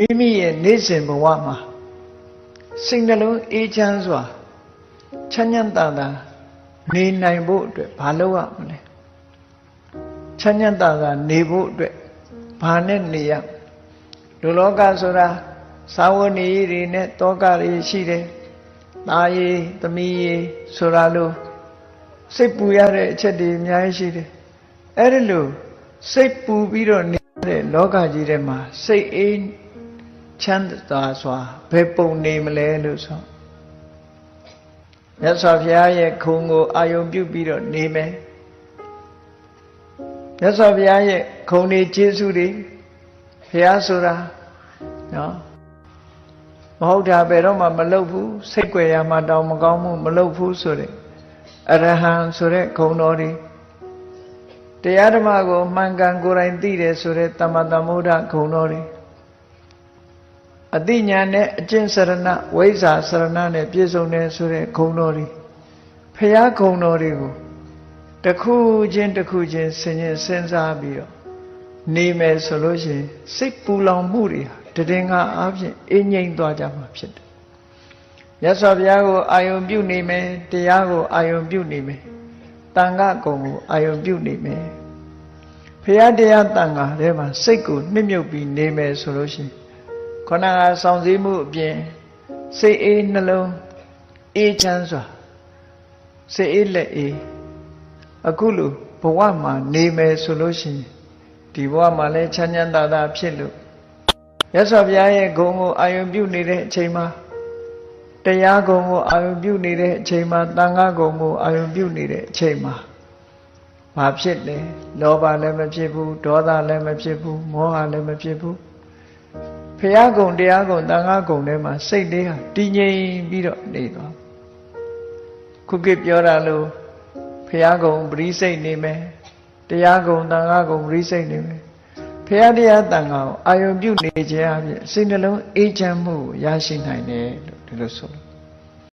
မိမိရဲ့နေ့စဉ်ဘဝမှာစိတ်နှလုံးအေးချမ်းစွာချမ်းချမ်းသာသာနေနိုင်ဖို့အတွက်ဘာလုပ်ရမလဲချမ်းချမ်းသာသာနေဖို့အတွက်ဘာနဲ့နေရလူလောကဆိုတာသာဝဏီတွေနဲ့တောကတွေရှိတယ်။ตาရည်သမီးရည်ဆိုတာလို့စိတ်ပူရတဲ့အချက်တွေအများကြီးရှိတယ်။အဲ့ဒီလိုစိတ်ပူပြီးတော့နေတဲ့လောကကြီးထဲမှာစိတ်အေး ချမ်းသာစွာဘယ်ပုံနေမလဲလို့ဆိုမြတ်စွာဘုရားရဲ့ခုံကိုအာယုံပြုပြီးတော့နေမယ်မြတ်စွာဘုရားရဲ့ခုံနေကျေးဇူးတွေဘုရားဆိုတာနော်မဟုတ်တာဘယ်တော့မှမလုပ်ဘူးစိတ်ကြွယ်ရမှတောင်မကောင်းမှုမလုပ်ဘူးဆိုတဲ့အရဟံဆိုတဲ့ခုံတော်တွေတရားဓမ္မကိုမှန်ကန်ကိုယ်တိုင်သိတယ်ဆိုတဲ့တမ္မတမုဒ္ဒခုံတော်တွေ အတိညာနဲ့အကျင့်စရဏဝိဇ္ဇာစရဏနဲ့ပြည့်စုံတယ်ဆိုတဲ့ခုံတော်တွေဖရာခုံတော်တွေကိုတစ်ခုချင်းတစ်ခုချင်းဆင်ញင်စဉ်းစားပြီးတော့နေမယ်ဆိုလို့ရှိရင်စိတ်ပူလောင်မှုတွေဟာတည်ငါအားဖြင့်အင်းငိမ့်သွားကြမှာဖြစ်တယ်မြတ်စွာဘုရားကိုအာယုံပြုနေမယ်တရားကိုအာယုံပြုနေမယ်တန်ခါကုံကိုအာယုံပြုနေမယ်ဖရာတရားတန်ခါထဲမှာစိတ်ကိုနှိမ့်မြုပ်ပြီးနေမယ်ဆိုလို့ရှိရင် ခန္ဓာကစောင့်စည်းမှုအပြင်စိတ်အေးနှလုံးအေးချမ်းစွာစိတ်အေးလက်အေးအခုလိုဘဝမှာနေမယ်ဆိုလို့ရှိရင်ဒီဘဝမှာလည်းချမ်းချမ်းသာသာဖြစ်လို့ရသော်ဘုရားရဲ့ဂုဏ်ကိုအာယုံပြုနေတဲ့အချိန်မှာတရားဂုဏ်ကိုအာယုံပြုနေတဲ့အချိန်မှာတန်ခါဂုဏ်ကိုအာယုံပြုနေတဲ့အချိန်မှာဘာဖြစ်လဲလောဘလည်းမဖြစ်ဘူးဒေါသလည်းမဖြစ်ဘူးမောဟလည်းမဖြစ်ဘူး ဖရာဂုံတရားဂုံတန်ခါဂုံထဲမှာစိတ်လေးဟာတည်ငြိမ်ပြီးတော့နေသွားခုခေတ်ပြောတာလို့ဖရာဂုံပရိစိတ်နေမယ်တရားဂုံတန်ခါဂုံပရိစိတ်နေမယ်ဖရာတရားတန်ခါကိုအာယုံပြုနေခြင်းအပြင်စိတ်နှလုံးအေးချမ်းမှုကိုရရှိနိုင်တယ်လို့ဒီလိုဆိုလို့